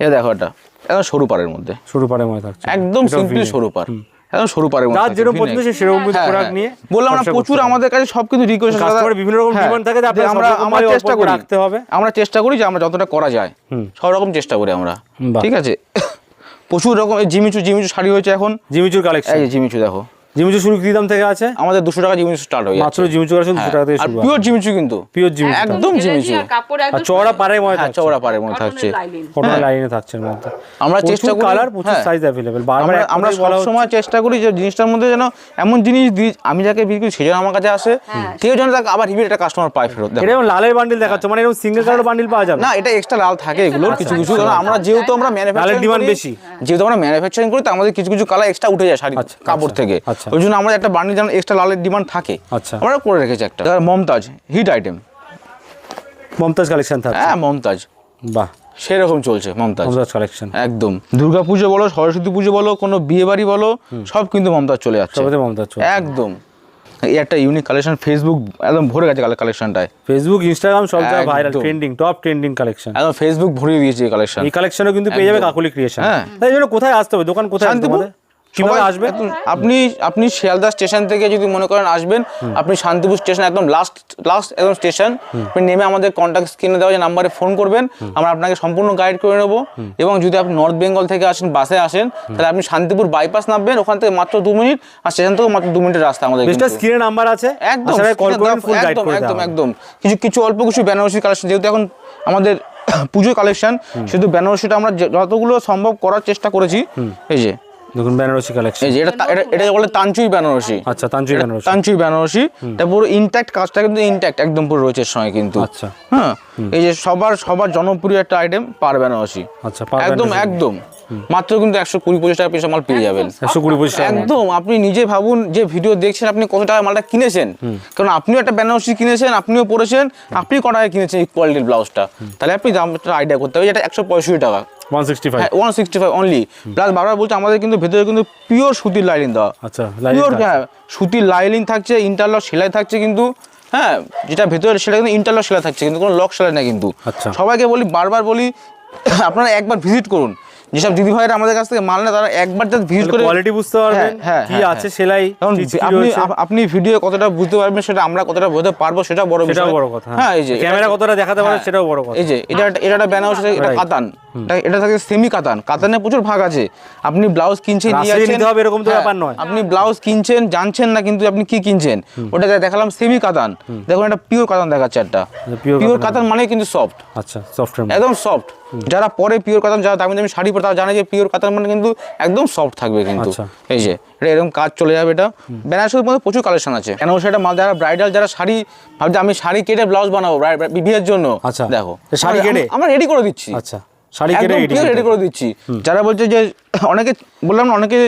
এটা দেখো এটা। একদম সরু পারের মধ্যে। শুরু পারে থাকছে। একদম সিম্পলি সরু পার একদম সরু পারের যার যেরকম পছন্দ সে সেরকম হ্যাঁ, প্রোডাক্ট হ্যাঁ। নিয়ে বললাম আমরা প্রচুর আমাদের কাছে সব কিছু রিকোয়েস্ট Customer বিভিন্ন রকম demand থাকে যে আমরা চেষ্টা করি। রাখতে হবে। আমরা চেষ্টা করি যে আমরা যতটা করা যায়। সব রকম চেষ্টা করি আমরা। ঠিক আছে? [COUGHS] প্রচুর রকম জিমিচু জিমিচু শাড়ি হয়েছে এখন। জিমিচুর কালেকশন এই জিমিচু দেখো। জিমিচু শুরু কি দাম থেকে আছে? আমাদের দুশো টাকা জিমিচু স্টার্ট হয়ে মাত্র জিমিচু কালেকশন দুশো টাকা থেকে আর পিওর জিমিচু কিন্তু। Pure Jimmy Choo. একদম জিমিচু। কাপড় আর একদম চওড়া পাড়ায় মনে হ্যাঁ থাকছে। চওড়া মধ্যে থাকছে। কটন লাইনে থাকছে মধ্যে। আমরা চেষ্টা করি কালার প্রচুর হ্যাঁ। সাইজ অ্যাভেলেবেল বারবার আমরা সব সময় চেষ্টা করি যে জিনিসটার মধ্যে যেন এমন জিনিস দিই আমি যাকে বিক্রি করি সে যেন আমার কাছে আসে। কেউ যেন তাকে আবার রিপিট একটা কাস্টমার পায় ফেরত। দেখো। যেমন লালের বান্ডিল দেখাচ্ছে মানে এরকম সিঙ্গেল কালার বান্ডিল পাওয়া যাবে। না এটা এক্সট্রা লাল থাকে এগুলোর কিছু কিছু। কারণ আমরা যেহেতু আমরা ম্যানুফ্যাকচারিং demand বেশি। যেহেতু আমরা ম্যানুফ্যাকচারিং করি তো আমাদের কিছু কিছু কালার এক্সট্রা উঠে যায় শাড়ি আচ্ছা, কাপড় আচ্ছা, থেকে। আচ্ছা। ওই জন্য আমাদের একটা বান্ডিল যেন এক্সট্রা লালের ডিমান্ড থাকে আচ্ছা। আমরা করে রেখেছি একটা। Mumtaz hit item Mumtaz collection থাকছে। হ্যাঁ মমতাজ। বাহ। সেরকম চলছে মমতাজ। মমতাজ কালেকশন একদম। দুর্গা পুজো বলো সরস্বতী পুজো বলো কোনো বিয়ে বাড়ি বলো সব কিন্তু মমতাজ চলে যাচ্ছে। মমতাজ একদম। এই একটা ইউনিক কালেকশন ফেসবুক একদম ভরে গেছে কালেকশনটায় ফেসবুক ইনস্টাগ্রাম সব জায়গায় viral trending top trending collection একদম ফেসবুক ভরিয়ে দিয়েছে এই কালেকশন এই কালেকশনও কিন্তু পেয়ে যাবে কাকুলি ক্রিয়েশন হ্যাঁ। তাই জন্য কোথায় আসতে হবে? দোকান কোথায় শান্তিপুর। হবে কীভাবে সবাই আসবে আপনি আপনি শিয়ালদা স্টেশন থেকে যদি মনে করেন আসবেন আপনি শান্তিপুর স্টেশন একদম লাস্ট লাস্ট একদম স্টেশন আপনি নেমে আমাদের কন্ট্যাক্ট স্ক্রিনে দেওয়া যে নাম্বারে ফোন করবেন আমরা আপনাকে সম্পূর্ণ গাইড করে নেব। এবং যদি আপনি নর্থ বেঙ্গল থেকে আসেন বাসে আসেন তাহলে আপনি শান্তিপুর বাইপাস নামবেন ওখান থেকে মাত্র দু মিনিট আর স্টেশন থেকে মাত্র দু মিনিটের রাস্তা আমাদের। স্ক্রিনে নাম্বার আছে? একদম একদম একদম একদম। কিছু কিছু অল্প কিছু বেনারসি কালেকশন যেহেতু এখন আমাদের পুজো কালেকশন শুধু বেনারসিটা আমরা যতগুলো সম্ভব করার চেষ্টা করেছি এই যে। দেখুন বেনারসি কালেকশন এই যে এটা এটা এটা বলে তানচুই বেনারসি। আচ্ছা তানচুই বেনারসি। তানচুই বেনারসি। এটা পুরো ইনট্যাক্ট কাজটা কিন্তু ইনট্যাক্ট একদম পুরো রয়েছে সময় সঙ্গে কিন্তু। আচ্ছা। হ্যাঁ এই যে সবার সবার জনপ্রিয় একটা আইটেম পার বেনারসি। আচ্ছা একদম একদম। মাত্র কিন্তু একশো কুড়ি পঁচিশ টাকা পিস মাল পেয়ে যাবেন। একশো কুড়ি পঁচিশ টাকা। একদম। আপনি নিজে ভাবুন যে ভিডিও দেখছেন আপনি কত টাকা মালটা কিনেছেন। কারণ আপনিও একটা বেনারসি কিনেছেন আপনিও পরেছেন আপনি ক টাকায় কিনেছেন এই কোয়ালিটির ব্লাউজটা তাহলে আপনি দামটা আইডিয়া করতে হবে যেটা একশো পঁয়ষট্টি টাকা। One sixty five one sixty five only plus বারবার বলছে আমাদের কিন্তু ভেতরে কিন্তু পিওর সুতির লাইনিং দেওয়া। আচ্ছা পিওর হ্যাঁ সুতির লাইনিং থাকছে ইন্টারলক সেলাই থাকছে কিন্তু হ্যাঁ যেটা ভেতরে সেটা কিন্তু ইন্টারলক সেলাই থাকছে কিন্তু কোনো লক সেলাই না কিন্তু। আচ্ছা। সবাইকে বলি বারবার বলি আপনারা একবার ভিজিট করুন। যেসব দিদি ভাইরা আমাদের কাছ থেকে মাল নেয় তারা একবার জাস্ট ভিজিট করে কোয়ালিটি বুঝতে পারবেন হ্যাঁ, হ্যাঁ, কি হ্যাঁ, আছে। সেলাই আপনি আপনি ভিডিও কতটা বুঝতে পারবেন সেটা আমরা কতটা বুঝতে পারব সেটা বড় বিষয়। সেটাও বড় কথা হ্যাঁ। এই যে ক্যামেরা কতটা দেখাতে পারে। সেটাও বড় কথা। এই যে এটা এটা একটা বেনারসি এটা কাতান। এটা- থাকে সেমি কাতান কাতানে প্রচুর ভাগ আছে। আপনি ব্লাউজ কিনছেন নিয়ে যাচ্ছেন নিতে হবে এরকম তো ব্যাপার নয়। আপনি ব্লাউজ কিনছেন জানছেন না কিন্তু আপনি কি কিনছেন। ওটা দেখালাম সেমি কাতান দেখুন এটা পিওর কাতান দেখাচ্ছে একটা। পিওর কাতান। মানে কিন্তু সফট আচ্ছা সফটওয়্যার একদম সফট যারা পরে পিওর কাতান যারা দামি দামি শাড়ি পরে তারা জানে যে পিওর কাতান মানে কিন্তু একদম সফট থাকবে কিন্তু। আচ্ছা। এই যে এটা এরকম কাজ চলে যাবে এটা। বেনারসির মধ্যে প্রচুর কালেকশন আছে। কেন সেটা মাল যারা ব্রাইডাল যারা শাড়ি ভাবছে আমি শাড়ি কেটে ব্লাউজ বানাবো বিয়ের জন্য। আচ্ছা। দেখো। শাড়ি কেটে? আমরা রেডি করে দিচ্ছি। আচ্ছা। শাড়ি কেটে রেডি করে দিচ্ছি। যারা বলছে যে [LAUGHS] অনেকে বললাম না অনেকে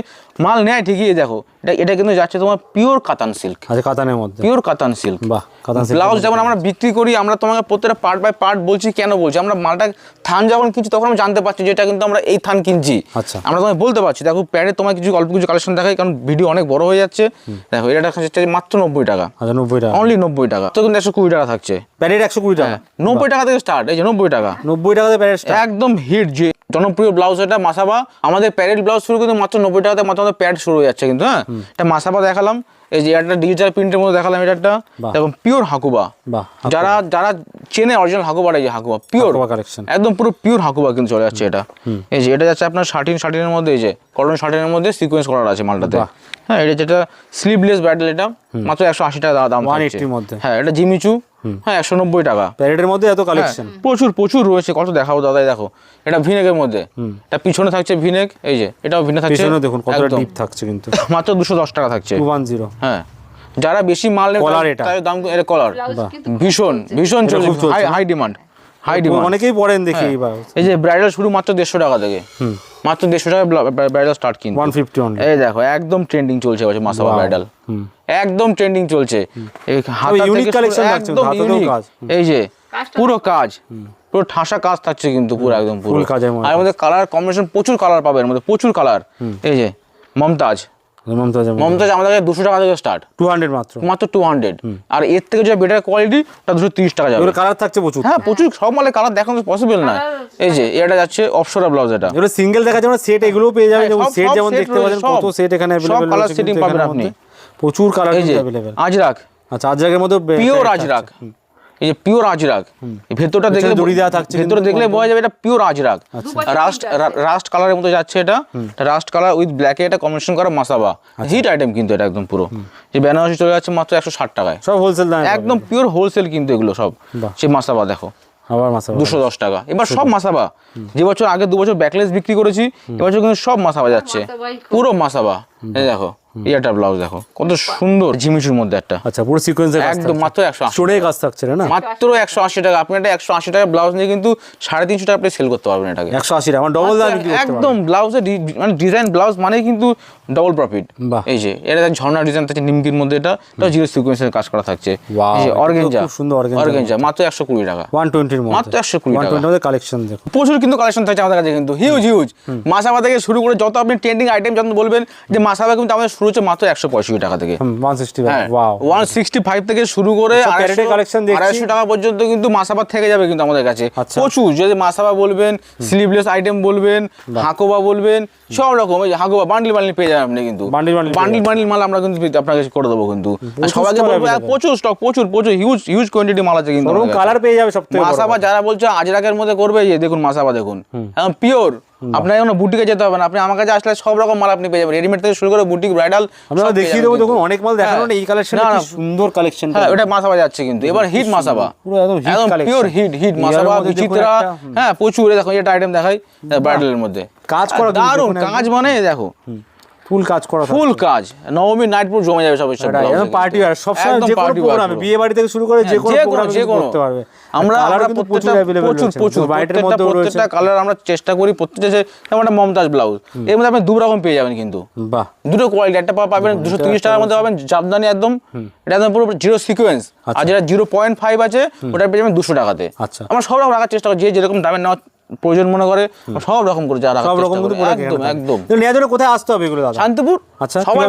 মাল নেয় ঠিকই দেখো এটা এটা কিন্তু যাচ্ছে তোমার পিওর কাতান সিল্ক আচ্ছা কাতানের মধ্যে। পিওর কাতান সিল্ক বাহ কাতান silk ব্লাউজ যেমন আমরা বিক্রি করি আমরা তোমাকে প্রত্যেকটা পার্ট বাই পার্ট বলছি কেন বলছি? আমরা মালটা থান যখন কিনছি তখন আমরা জানতে পারছি যে এটা কিন্তু আমরা এই থান কিনছি। আচ্ছা। আমরা তোমায় বলতে পারছি দেখো প্যাডে তোমার কিছু অল্প কিছু কালেকশন দেখাই কারণ ভিডিও অনেক বড় হয়ে যাচ্ছে। দেখো এটা যাচ্ছে মাত্র নব্বই টাকা। আচ্ছা নব্বই টাকা। অনলি নব্বই টাকা। তো কিন্তু একশো কুড়ি টাকা থাকছে। প্যারেট একশো কুড়ি টাকা। নব্বই টাকা থেকে স্টার্ট এই যে নব্বই টাকা। নব্বই প্যারেট একদম হিট যে জনপ্রিয় ব্লাউজ এটা মাসাবা। আমাদের প্যারেড ব্লাউজ শুরু কিন্তু মাত্র নব্বই টাকাতে মাত্র আমাদের প্যাড শুরু হয়ে যাচ্ছে কিন্তু হ্যাঁ? এটা মাসাবা দেখালাম। এই যে একটা ডিজিটাল প্রিন্টের মধ্যে দেখালাম এটা একটা। এবং পিওর হাকুবা। যারা যারা চেনে অরিজিনাল হাকুবাটা এই যে হাকুবা পিওর হাকুবা একদম পুরো পিওর হাকুবা কিন্তু চলে যাচ্ছে এটা। এই যে এটা যাচ্ছে আপনার শার্টিন শার্টিনের মধ্যে এই যে কটন শার্টের মধ্যে সিকোয়েন্স করা আছে মালটাতে। হ্যাঁ এটা যেটা স্লিভলেস ব্যাটেল এটা মাত্র একশো আশি টাকা দাম থাকছে। 180 মধ্যে। হ্যাঁ এটা জিমিচু হ্যাঁ একশো নব্বই টাকা। প্যারেটের মধ্যে এত কালেকশন হ্যাঁ, প্রচুর প্রচুর রয়েছে কত দেখাবো দাদাই দেখো। এটা ভিনেকের মধ্যে। এটা পিছনে থাকছে ভিনেক এই যে এটাও ভিনে থাকছে। পেছনে দেখুন কতটা একদম। ডিপ থাকছে কিন্তু। [COUGHS] মাত্র দুশো দশ টাকা থাকছে। টু ওয়ান জিরো হ্যাঁ যারা বেশি মাল নেবে। তাদের দাম এটা কলার ভীষণ ভীষণ চলছে। High high demand high demand অনেকেই পড়েন দেখি হ্যাঁ। এই যে ব্রাইডাল শুরু মাত্র দেড়শো টাকা থেকে। মাত্র দেড়শো টাকা ব্রাইডাল স্টার্ট কিন্তু। ওয়ান ফিফটি এই দেখো একদম ট্রেন্ডিং চলছে বলছে মাসাবা. ব্রাইডাল। একদম ট্রেন্ডিং চলছে। এই একদম যে পুরো কাজ। পুরো ঠাসা কাজ থাকছে কিন্তু পুরো একদম পুরো। কাজ আর মধ্যে কালার কম্বিনেশন প্রচুর কালার পাবে এর মধ্যে প্রচুর কালার এই যে মমতাজ। মমতাজ আমাদের কাছে দুশো টাকা থেকে স্টার্ট টু হান্ড্রেড মাত্র। মাত্র টু হান্ড্রেড আর এর থেকে যেটা বেটার কোয়ালিটি ওটা দুশো তিরিশ টাকা যাবে। কালার থাকছে প্রচুর। হ্যাঁ প্রচুর। সব মালে কালার দেখানো পসিবল না এই যে এটা যাচ্ছে অপসরা ব্লাউজ এটা। এগুলো সিঙ্গেল দেখা যাবে সেট এগুলোও পেয়ে যাবেন। হ্যাঁ, যেমন সেট যেমন দেখতে রয়েছে, পাচ্ছেন কত সেট এখানে সব পাবেন আপনি। প্রচুর কালার আজরাক। আচ্ছা আজরাকের মধ্যে পিওর আজরাক। এই যে পিওর আজরাক এই ভেতরটা দেখলে দড়ি দেওয়া থাকছে ভেতরে দেখলে বোঝা যাবে এটা পিওর আজরাক দুপাশে রাস্ট রাস্ট কালারের মতো যাচ্ছে এটা। রাস্ট কালার উইথ ব্ল্যাকে এটা কম্বিনেশন করা মাসাবা। আচ্ছা। হিট আইটেম কিন্তু এটা একদম পুরো। যে বেনারসি চলে যাচ্ছে মাত্র একশো ষাট টাকায়। সব হোলসেল দাম একদম পিওর হোলসেল কিন্তু এগুলো সব। সে মাসাবা দেখো। আবার মাসা দুশো দশ টাকা। এবার সব মাসাবা। যে বছর আগে দু বছর ব্যাকলেস বিক্রি করেছি এবছর কিন্তু সব মাসাবা যাচ্ছে। পুরো মাসাবা। এই দেখো। একটা ব্লাউজ দেখো। কত সুন্দর। ঝিমিচুর মধ্যে একটা। আচ্ছা পুরো সিকোয়েন্সের একদম মাত্র একশো কাজ থাকছে না? মাত্র একশো আশি টাকা। আপনি একটা একশো আশি টাকা ব্লাউজ নিয়ে কিন্তু সাড়ে তিনশো টাকা আপনি সেল করতে পারবেন এটাকে। একশো আশি টাকা ডবল দাম বিক্রি একদম ব্লাউজে মানে ডিজাইন ব্লাউজ মানে কিন্তু ডবল প্রফিট এই যে এটা ঝর্ণা ডিজাইন থাকছে নিমকির মধ্যে এটা। এটা জিরো সিকোয়েন্সের কাজ করা থাকছে। Wow, এই যে এটা অর্গেঞ্জা খুব সুন্দর। অর্গেঞ্জা মাত্র একশো কুড়ি টাকা। ওয়ান টোয়েন্টির মধ্যে। মাত্র 120 ওয়ান টাকা। টোয়েন্টির মধ্যে কালেকশন দেখো। প্রচুর কিন্তু কালেকশন থাকছে আমাদের কাছে কিন্তু। হিউজ হিউজ মাসাবা থেকে শুরু করে যত আপনি ট্রেন্ডিং আইটেম যখন বলবেন যে মাসাবা কিন্তু আমাদের শুরু হচ্ছে মাত্র একশো পঁয়ষট্টি টাকা থেকে। ওয়ান সিক্সটি ফাইভ থেকে শুরু করে। আড়াইশো টাকা পর্যন্ত কিন্তু মাসাবা থেকে যাবে কিন্তু আমাদের কাছে। আচ্ছা। প্রচুর যদি মাসাবা বলবেন স্লিভলেস আইটেম বলবেন হাকোবা বলবেন সব রকম এই যে বান্ডিল বান্ডিল পেয়ে যাবেন আপনি কিন্তু। bundle বান্ডিল বান্ডিল মাল আমরা কিন্তু আপনার কাছে করে দেবো কিন্তু। সবাইকে বলব প্রচুর স্টক প্রচুর প্রচুর হিউজ হিউজ কোয়ান্টিটি মাল আছে কিন্তু। কালার পেয়ে যাবে সব মাসাবা যারা বলছে আজরাকের মধ্যে করবে যে দেখুন মাসাবা দেখুন। একদম পিওর আপনার এখন বুটিকে যেতে হবে না। আপনি আমার কাছে আসলে সব রকম মাল আপনি পেয়ে যাবেন। রেডিমেড থেকে শুরু করে বুটিক ব্রাইডাল আমরা দেখিয়ে দেবো দেখুন অনেক মাল দেখানো না এই কালেকশন সুন্দর কালেকশন হ্যাঁ ওটা মাসাবা যাচ্ছে কিন্তু। এবার হিট মাসাবা। একদম। Pure hit hit Masaba Bichitra. হ্যাঁ প্রচুর। দেখো এটা আইটেম দেখাই ব্রাইডালের মধ্যে। কাজ করা দারুণ কাজ মানে দেখো। ফুল কাজ করা ফুল কাজ। নবমী নাইট পুরো জমে যাবে সব blouse এ একদম পার্টি আর সব সময় যে কোনো প্রোগ্রামে বিয়ে বাড়ি থেকে শুরু করে যে হ্যাঁ, কোনো যে কোনো প্রোগ্রামে যে করতে পারবে। আমরা কিন্তু প্রচুর প্রচুর প্রচুর প্রচুর প্রত্যেকটা রয়েছে। প্রত্যেকটা কালার আমরা চেষ্টা করি প্রত্যেকটা যেমন একটা মমতাজ ব্লাউজ এর মধ্যে আপনি দু রকম পেয়ে যাবেন কিন্তু। বাহ। দুটো কোয়ালিটি একটা পাবেন দুশো তিরিশ টাকার মধ্যে পাবেন জামদানি একদম। এটা একদম পুরো জিরো সিকোয়েন্স আর যেটা জিরো পয়েন্ট ফাইভ আছে ওটা পেয়ে যাবেন দুশো টাকাতে। আচ্ছা। আমরা সব রকম রাখার চেষ্টা করি যে যেরকম দামের নেওয়ার প্রয়োজন মনে করে সব রকম করে যা রাখার সব রকম কিন্তু একদম একদম। নেওয়ার জন্য কোথায় আসতে হবে এগুলো শান্তিপুর আচ্ছা, সবাই?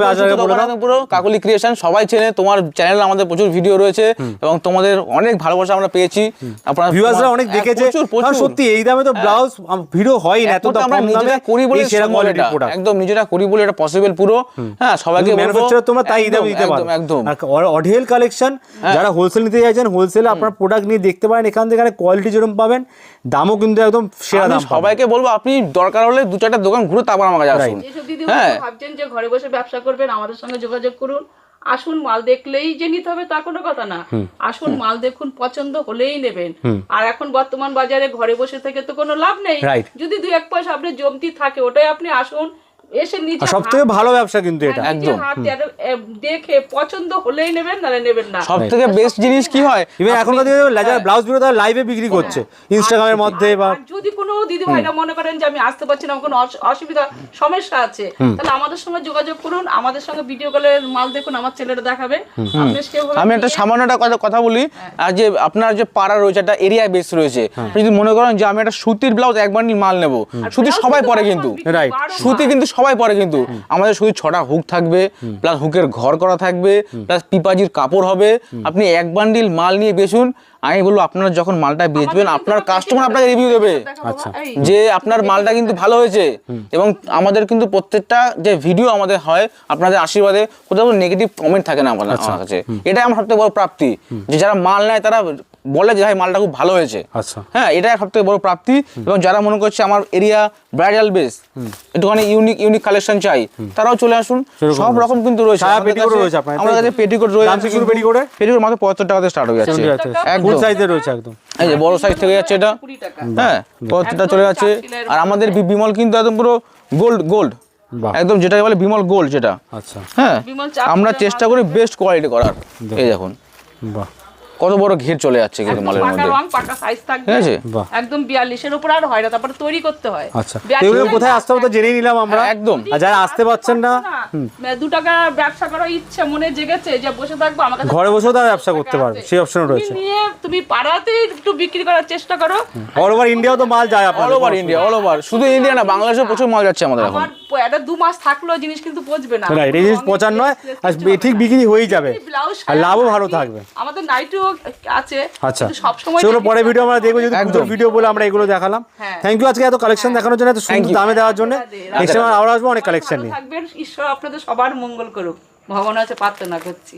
পুরো কাকলি ক্রিয়েশন সবাই চেনে তোমার চ্যানেল আমাদের প্রচুর ভিডিও রয়েছে এবং তোমাদের অনেক ভালোবাসা আমরা পেয়েছি। আপনারা ভিউয়ার্সরা অনেক হ্যাঁ, দেখেছে সত্যি এই দামে তো ব্লাউজ ভিডিও হয় না এত আমরা নিজেরা করি বলে এই সেরা সম্ভব কোয়ালিটির এটা। প্রোডাক্ট একদম নিজেরা করি বলে এটা পসিবল পুরো। হ্যাঁ সবাইকে ম্যানুফ্যাকচারার তোমরা তাই দাম দিতে পারো। একদম আর অঢেল কালেকশন যারা হোলসেল নিতে চাইছেন হোলসেলে আপনার প্রোডাক্ট নিয়ে দেখতে পারেন এখান থেকে কোয়ালিটি যেরকম পাবেন দামও কিন্তু একদম সেরা দাম সবাইকে বলব আপনি দরকার হলে দু চারটা দোকান ঘুরে তারপর আমার কাছে আসুন। দিদি হ্যাঁ। ভাবছেন যে ঘরে বসে ব্যবসা করবেন আমাদের সঙ্গে যোগাযোগ করুন। আসুন মাল দেখলেই যে নিতে হবে তা কোনো কথা না। আসুন মাল দেখুন পছন্দ হলেই নেবেন। আর এখন বর্তমান বাজারে ঘরে বসে থেকে তো কোনো লাভ নেই। যদি দু এক পয়সা আপনি জমতি থাকে ওটাই আপনি আসুন এসে নিজে সব থেকে ভালো ব্যবসা কিন্তু এটা হ্যাঁ, একদম। দেখে পছন্দ হলেই নেবেন নেবেন না। সব থেকে বেস্ট জিনিস কি হয়? ইভেন এখনকার দিনে যারা ব্লাউজগুলো তারা লাইভে বিক্রি করছে ইনস্টাগ্রামের মধ্যে বা যদি কোনো দিদি ভাইরা মনে করেন যে আমি আসতে পারছি না কোনো অসুবিধা সমস্যা আছে তাহলে আমাদের সঙ্গে যোগাযোগ করুন আমাদের সঙ্গে ভিডিও কলের মাল দেখুন আমার ছেলেরা দেখাবে। আমি একটা সামান্য একটা কথা কথা বলি আর যে আপনার যে পাড়া রয়েছে একটা এরিয়া বেস রয়েছে আপনি যদি মনে করেন যে আমি একটা সুতির ব্লাউজ এক বান্ডিল মাল নেব সুতি সবাই পরে কিন্তু। Right. সুতি কিন্তু সবাই পরে কিন্তু। আমাদের শুধু ছটা হুক থাকবে প্লাস হুকের ঘর করা থাকবে প্লাস পিপাজির কাপড় হবে। আপনি এক বান্ডিল মাল নিয়ে বেচুন আমি বলব আপনার যখন মালটা বেচবেন আপনার কাস্টমার আপনাকে রিভিউ দেবে। এই, যে আপনার মালটা কিন্তু ভালো হয়েছে এবং আমাদের কিন্তু প্রত্যেকটা যে ভিডিও আমাদের হয় আপনাদের আশীর্বাদে কোথাও নেগেটিভ কমেন্ট থাকে না আমার আমার কাছে। এটাই আমার সবথেকে বড় প্রাপ্তি। যে যারা মাল নেয় তারা বলে যে ভাই মালটা খুব ভালো হয়েছে। আচ্ছা। হ্যাঁ এটাই সব থেকে বড় প্রাপ্তি। এবং যারা মনে করছে আমার এরিয়া ব্রাইডাল বেস একটুখানি ইউনিক ইউনিক কালেকশন চাই তারাও চলে আসুন। সব রকম কিন্তু রয়েছে। আমাদের কাছে- পেটিকোট রয়েছে? পেটিকোট মাত্র পঁচাত্তর টাকাতে স্টার্ট হয়ে যাচ্ছে। ফুল একদম। সাইজের রয়েছে একদম। এই যে বড় সাইজ থেকে যাচ্ছে এটা। হ্যাঁ পঁচাত্তরটা চলে যাচ্ছে। আর আমাদের বিমল কিন্তু একদম পুরো গোল্ড গোল্ড একদম যেটাকে বলে বিমল গোল্ড যেটা। আচ্ছা। হ্যাঁ আমরা চেষ্টা করি বেস্ট কোয়ালিটি করার। এই দেখুন। বাহ। কত বড় ঘের চলে যাচ্ছে কিন্তু মালের পাকা মধ্যে। রং পাকা সাইজ থাকবে। ঠিক আছে। একদম বিয়াল্লিশের উপর আর হয় না তারপরে তৈরি করতে হয়। আচ্ছা। তো 42 এগুলো কোথায় আসতে হবে তো জেনে নিলাম আমরা। একদম। আর যারা আসতে পারছেন না না, দু টাকা ব্যবসা করার ইচ্ছা মনে জেগেছে যে বসে থাকব আমার কাছে ঘরে বসেও তারা ব্যবসা করতে পারবে সেই অপশনও তুমি রয়েছে। নিয়ে তুমি পাড়াতে একটু বিক্রি করার চেষ্টা করো। অল ওভার ইন্ডিয়াও তো মাল যায় all over India all over শুধু ইন্ডিয়া না বাংলাদেশে প্রচুর মাল যাচ্ছে আমাদের এখন। একটা দু মাস থাকলেও জিনিস কিন্তু পচবে না। রাইট এই জিনিস পচার নয় আর ঠিক বিক্রি হয়েই যাবে। আর লাভও ভালো থাকবে। আমাদের নাইটিও আছে আচ্ছা। সব সময় পরে ভিডিও আমরা দেখব যদি। ভিডিও বলে আমরা এগুলো দেখালাম। হ্যাঁ। থ্যাংক ইউ আজকে এত কালেকশন দেখানোর জন্য এত সুন্দর দামে দেওয়ার জন্য। নেক্সট টাইম আবার আসব অনেক কালেকশন নিয়ে। থাকবেন ঈশ্বর আপনাদের সবার মঙ্গল করুক। ভগবান আছে প্রার্থনা করছি।